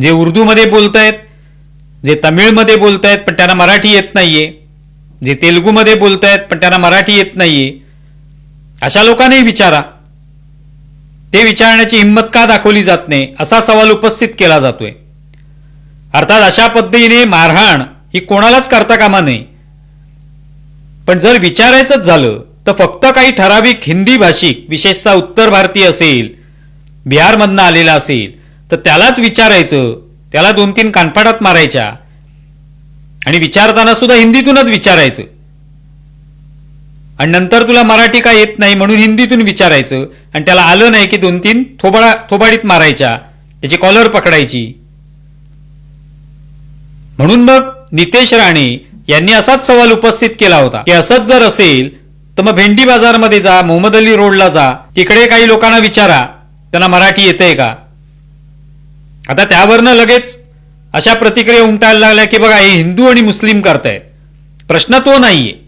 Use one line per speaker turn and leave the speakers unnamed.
जे उर्दूमध्ये बोलतायत जे तमिळमध्ये बोलतायत पण त्यांना मराठी येत नाहीये. जे तेलुगूमध्ये बोलतायत पण त्यांना मराठी येत नाहीये. अशा लोकांनाही विचारा. ते विचारण्याची हिंमत का दाखवली जात नाही? असा सवाल उपस्थित केला जातोय. अर्थात अशा पद्धतीने मारहाण ही कोणालाच करता कामा नये. पण जर विचारायचंच झालं तर फक्त काही ठराविक हिंदी भाषिक विशेषतः उत्तर भारतीय असेल बिहारमधनं आलेला असेल तर त्यालाच विचारायचं. त्याला दोन तीन कानफाटात मारायच्या. आणि विचारताना सुद्धा हिंदीतूनच विचारायचं. आणि नंतर तुला मराठी का येत नाही म्हणून हिंदीतून विचारायचं. आणि त्याला आलं नाही की दोन तीन थोबाडा थोबाडीत मारायच्या. त्याची कॉलर पकडायची. म्हणून मग नितेश राणे यांनी असाच सवाल उपस्थित केला होता. की असंच जर असेल तर मग भेंडी बाजारमध्ये जा मोहम्मद अली रोडला जा. तिकडे काही लोकांना विचारा. त्यांना मराठी येतंय का? आता त्यावरनं लगेच अशा प्रतिक्रिया उमटायला लागल्या की बघा हे हिंदू आणि मुस्लिम करतायत. प्रश्न तो नाहीये.